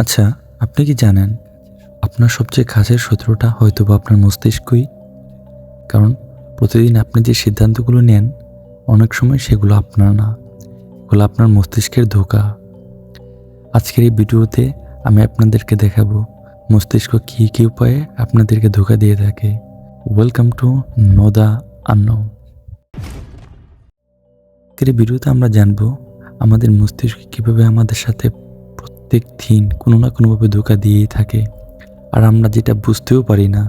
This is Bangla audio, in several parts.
আচ্ছা আপনি কি জানেন, আপনার সবচেয়ে কাছের শত্রুটা হয়তো বা আপনার মস্তিষ্কই? কারণ প্রতিদিন আপনি যে সিদ্ধান্তগুলো নেন, অনেক সময় সেগুলো আপনার না। এগুলো আপনার মস্তিষ্কের ধোকা। আজকের এই ভিডিওতে আমি আপনাদেরকে দেখাবো, মস্তিষ্ক কী কী উপায়ে আপনাদেরকে ধোকা দিয়ে থাকে। ওয়েলকাম টু নোদা আন্ন আজকের ভিডিওতে আমরা জানব, আমাদের মস্তিষ্ক কীভাবে আমাদের সাথে প্রত্যেক দিন কোনো না কোনোভাবে ধোকা দিয়েই থাকে। আর আমরা যেটা বুঝতেও পারি না।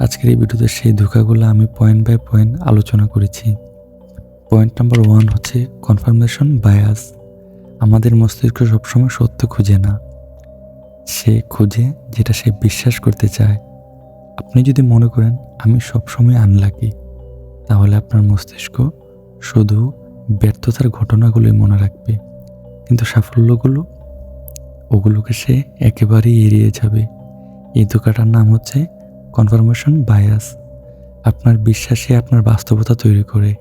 আজকের এই ভিডিওতে সেই ধোকাগুলো আমি পয়েন্ট বাই পয়েন্ট আলোচনা করেছি। পয়েন্ট নাম্বার ওয়ান হচ্ছে কনফার্মেশন বায়াস আমাদের মস্তিষ্ক সবসময় সত্য খুঁজে না। সে খুঁজে যেটা সে বিশ্বাস করতে চায়। আপনি যদি মনে করেন, আমি সবসময় আনলাকি তাহলে আপনার মস্তিষ্ক শুধু ব্যর্থতার ঘটনাগুলোই মনে রাখবে। কিন্তু সাফল্যগুলো, ওগুলোকে সে একেবারেই এড়িয়ে যাবে। এই ধোকাটার নাম হচ্ছে কনফার্মেশন বায়াস আপনার বিশ্বাসে আপনার বাস্তবতা তৈরি করে।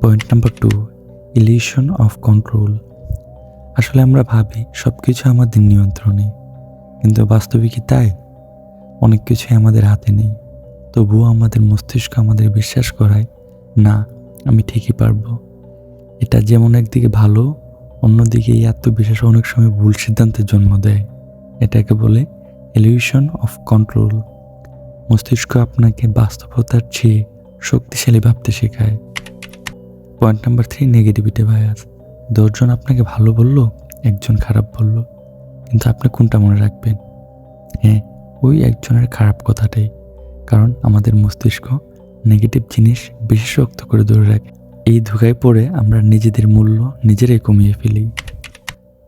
Point number two illusion of control আসলে আমরা ভাবি সব কিছু আমাদের নিয়ন্ত্রণে, কিন্তু বাস্তবে কি তাই? অনেক কিছুই আমাদের হাতে নেই। তবুও আমাদের মস্তিষ্ক আমাদের বিশ্বাস করায়, না, আমি ঠিকই পারব। এটা যেমন একদিকে ভালো অন্যদিকে এই আত্মবিশ্বাস অনেক সময় ভুল সিদ্ধান্তের জন্ম দেয়। এটাকে বলে এলিউশন অফ কন্ট্রোল মস্তিষ্ক আপনাকে বাস্তবতার চেয়ে শক্তিশালী ভাবতে শেখায়। Point number three negativity bias দশজন আপনাকে ভালো বলল, একজন খারাপ বলল। কিন্তু আপনি কোনটা মনে রাখবেন? হ্যাঁ ওই একজনের খারাপ কথাটাই। কারণ আমাদের মস্তিষ্ক নেগেটিভ জিনিস বেশি শক্ত করে ধরে রাখে। এই ধোকায় পড়ে আমরা নিজেদের মূল্য নিজেরাই কমিয়ে ফেলি।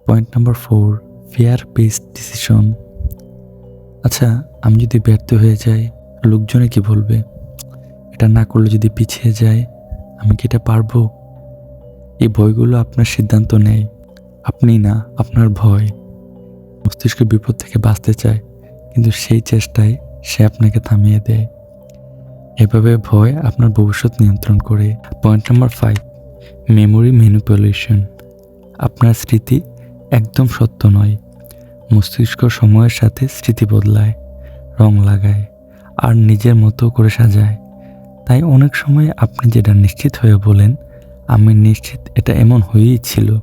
Point number four fear based decision আচ্ছা আমি যদি ব্যর্থ হয়ে যাই, লোকজনে কি বলবে? এটা না করলে যদি পিছিয়ে যায় আমি কি এটা পারব? এই ভয়গুলো আপনার সিদ্ধান্ত নেয়। আপনি না, আপনার ভয়। মস্তিষ্ক বিপদ থেকে বাঁচতে চায়, কিন্তু সেই চেষ্টায় সে আপনাকে থামিয়ে দেয়। এভাবে ভয় আপনার ভবিষ্যৎ নিয়ন্ত্রণ করে। Point number five memory manipulation আপনার স্মৃতি একদম সত্য নয়। মস্তিষ্ক সময়ের সাথে স্মৃতি বদলায়, রং লাগায়, আর নিজের মতো করে সাজায়। তাই অনেক সময় আপনি যেটা নিশ্চিত হয়ে বলেন, আমি নিশ্চিত এটা এমন হয়েই ছিল।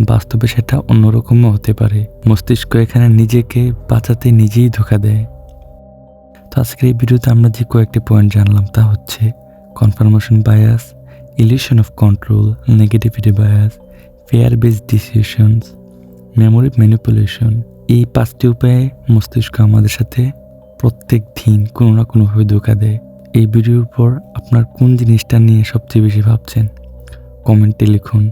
বাস্তবে সেটা অন্যরকমও হতে পারে। মস্তিষ্ক এখানে নিজেকে বাঁচাতে নিজেই ধোকা দেয়। তো আজকের এই ভিডিওতে আমরা যে কয়েকটি পয়েন্ট জানলাম তা হচ্ছে confirmation bias illusion of control negativity bias fear based decisions memory manipulation এই পাঁচটি উপায়ে মস্তিষ্ক আমাদের সাথে প্রত্যেক দিন কোনো না কোনোভাবে ধোকা দেয়। এই ভিডিওর পর আপনার কোন জিনিসটা নিয়ে সবচেয়ে বেশি ভাবছেন? কমেন্টে লিখুন।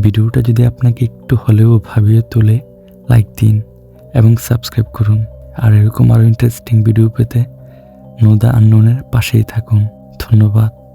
ভিডিওটা যদি আপনাকে একটু হলেও ভাবিয়ে তোলে লাইক দিন এবং সাবস্ক্রাইব করুন। আর এরকম আরও ইন্টারেস্টিং ভিডিও পেতে নোদা আন্ননের পাশেই থাকুন। ধন্যবাদ।